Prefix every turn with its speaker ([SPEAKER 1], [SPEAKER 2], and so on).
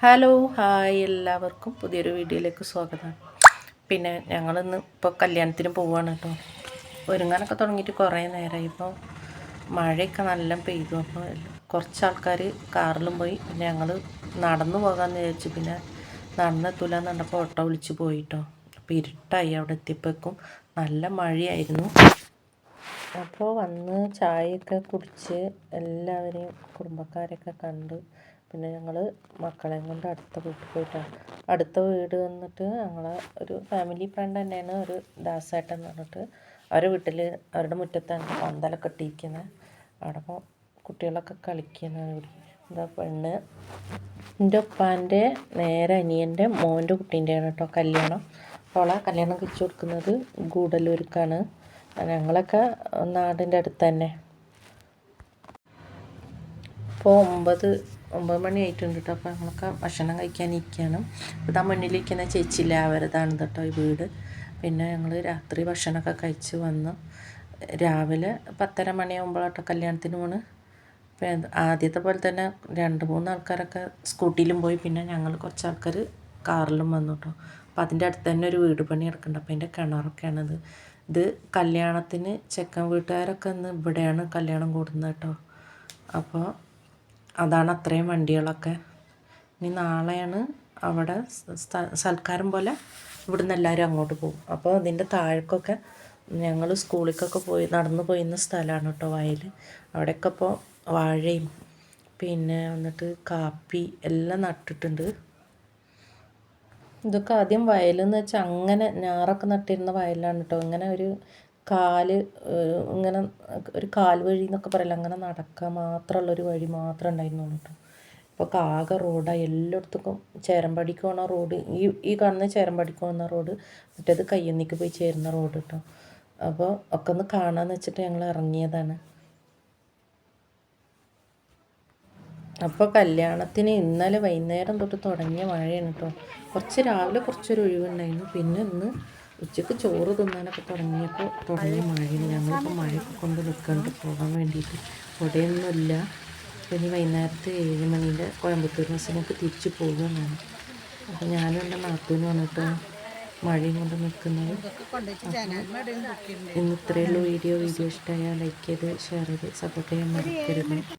[SPEAKER 1] Hello hi എല്ലാവർക്കും പുതിയൊരു വീഡിയോയിലേക്ക് സ്വാഗതം. പിന്നെ ഞങ്ങളിന്ന് ഇപ്പോൾ കല്യാണത്തിന് പോവുകയാണ് കേട്ടോ. ഒരുങ്ങാനൊക്കെ തുടങ്ങിയിട്ട് കുറേ നേരമായി ഇപ്പോൾ മഴയൊക്കെ നല്ല പെയ്തു. അപ്പോൾ കുറച്ച് ആൾക്കാർ കാറിലും പോയി. പിന്നെ ഞങ്ങൾ നടന്നു പോകാമെന്ന് വിചാരിച്ചു പിന്നെ നടന്നെത്തൂല എന്നുണ്ടപ്പോൾ ഓട്ടോ വിളിച്ച് പോയിട്ടോ അപ്പോൾ ഇരുട്ടായി അവിടെ എത്തിയപ്പോഴേക്കും നല്ല മഴയായിരുന്നു. അപ്പോൾ വന്ന് ചായയൊക്കെ കുടിച്ച് എല്ലാവരെയും കുടുംബക്കാരൊക്കെ കണ്ട് പിന്നെ ഞങ്ങൾ മക്കളെയും കൊണ്ട് അടുത്ത വീട്ടിൽ പോയിട്ടാണ് അടുത്ത വീട് വന്നിട്ട് ഞങ്ങളെ ഒരു ഫാമിലി ഫ്രണ്ട് തന്നെയാണ് ഒരു ദാസേട്ടൻ എന്ന് പറഞ്ഞിട്ട് അവരുടെ വീട്ടിൽ അവരുടെ മുറ്റത്താണ് പന്തലൊക്കെ കെട്ടിയിരിക്കുന്നത് അവിടെ ഇപ്പോൾ കുട്ടികളൊക്കെ കളിക്കുന്നത് എന്താ പെണ്ണ് എന്റെ ഉപ്പാന്റെ നേരെ അനിയന്റെ മോന്റെ കുട്ടീന്റെയാണ് കേട്ടോ കല്യാണം. അപ്പോൾ അവളെ കല്യാണം കഴിച്ചു കൊടുക്കുന്നത് ഗൂഡല്ലൂർക്കാണ്. ഞങ്ങളൊക്കെ നാടിന്റെ അടുത്ത് തന്നെ. ഇപ്പോൾ ഒമ്പത് ഒമ്പത് മണി ആയിട്ടുണ്ട് കേട്ടോ അപ്പോൾ ഞങ്ങളൊക്കെ ഭക്ഷണം കഴിക്കാനിരിക്കുകയാണ് ഇതാ മുന്നിലിരിക്കുന്ന ചേച്ചിയില്ല അവരതാണ് കേട്ടോ ഈ വീട്. പിന്നെ ഞങ്ങൾ രാത്രി ഭക്ഷണമൊക്കെ കഴിച്ച് വന്നു. രാവിലെ പത്തര മണിയാകുമ്പോഴാട്ടോ കല്യാണത്തിന് പോണ്. ആദ്യത്തെ പോലെ തന്നെ രണ്ട് മൂന്ന് ആൾക്കാരൊക്കെ സ്കൂട്ടിയിലും പോയി. പിന്നെ ഞങ്ങൾ കുറച്ച് ആൾക്കാർ കാറിലും വന്നു കേട്ടോ അപ്പോൾ അതിന്റെ അടുത്ത് തന്നെ ഒരു വീട് പണി നടക്കുന്നുണ്ട്. അപ്പോൾ അതിന്റെ കിണറൊക്കെയാണിത്. ഇത് കല്യാണത്തിന് ചെക്കൻ വീട്ടുകാരൊക്കെ ഇന്ന് ഇവിടെയാണ് കല്യാണം കൂടുന്നത് കേട്ടോ അപ്പോൾ അതാണ് അത്രയും വണ്ടികളൊക്കെ. ഇനി നാളെയാണ് അവിടെ സൽക്കാരം പോലെ ഇവിടുന്ന് എല്ലാവരും അങ്ങോട്ട് പോകും. അപ്പോൾ അതിന്റെ താഴേക്കൊക്കെ ഞങ്ങൾ സ്കൂളിലേക്കൊക്കെ പോയി നടന്നു പോയിരുന്ന സ്ഥലമാണ് കേട്ടോ വയൽ. അവിടെയൊക്കെ ഇപ്പോൾ വാഴയും പിന്നെ വന്നിട്ട് കാപ്പി എല്ലാം നട്ടിട്ടുണ്ട്. ഇതൊക്കെ ആദ്യം വയലെന്ന് വെച്ചാൽ അങ്ങനെ ഞാറൊക്കെ നട്ടിരുന്ന വയലാണ് കേട്ടോ. ഇങ്ങനെ ഒരു കാൽ ഇങ്ങനെ ഒരു കാൽ വഴി എന്നൊക്കെ പറയില്ല അങ്ങനെ നടക്കാൻ മാത്രമുള്ളൊരു വഴി മാത്രമേ ഉണ്ടായിരുന്നുള്ളൂ കേട്ടോ ഇപ്പോൾ ആകെ റോഡാണ് എല്ലായിടത്തേക്കും ചേരമ്പടിക്ക് പോകുന്ന റോഡ് ഈ ഈ കാണുന്ന ചേരമ്പടിക്ക് പോകുന്ന റോഡ് മറ്റേത് കയ്യന്നിക്ക് പോയി ചേരുന്ന റോഡ് കേട്ടോ അപ്പോൾ ഒക്കെ ഒന്ന് കാണാമെന്ന് വെച്ചിട്ട് ഞങ്ങൾ ഇറങ്ങിയതാണ്. അപ്പോൾ കല്യാണത്തിന് ഇന്നലെ വൈകുന്നേരം തൊട്ട് തുടങ്ങിയ മഴയാണ് കേട്ടോ കുറച്ച് രാവിലെ കുറച്ചൊരു ഒഴിവുണ്ടായിരുന്നു. പിന്നെ ഇന്ന് ഉച്ചയ്ക്ക് ചോറ് തിന്നാനൊക്കെ തുടങ്ങിയപ്പോൾ തുടങ്ങിയ മഴയാണ് ഞങ്ങളിപ്പോൾ മഴയൊക്കെ കൊണ്ട് നിൽക്കാണ്ട് പോകാൻ വേണ്ടിയിട്ട് ഇവിടെയൊന്നുമില്ല. ഇനി വൈകുന്നേരത്തെ ഏഴ് മണീന്റെ കോയമ്പത്തൂർ ബസ്സിനൊക്കെ തിരിച്ചു പോകുന്നതാണ്. അപ്പോൾ ഞാനും എന്റെ നാത്തൂന് വന്നിട്ട് മഴയും കൊണ്ട് നിൽക്കുന്നത് ഇന്ന് ഇത്രയുള്ള വീഡിയോ വീഡിയോ ഇഷ്ടമായാൽ ലൈക്ക് ചെയ്ത് ഷെയർ ചെയ്ത് സപ്പോർട്ട് ചെയ്യാൻ മറക്കരുത്.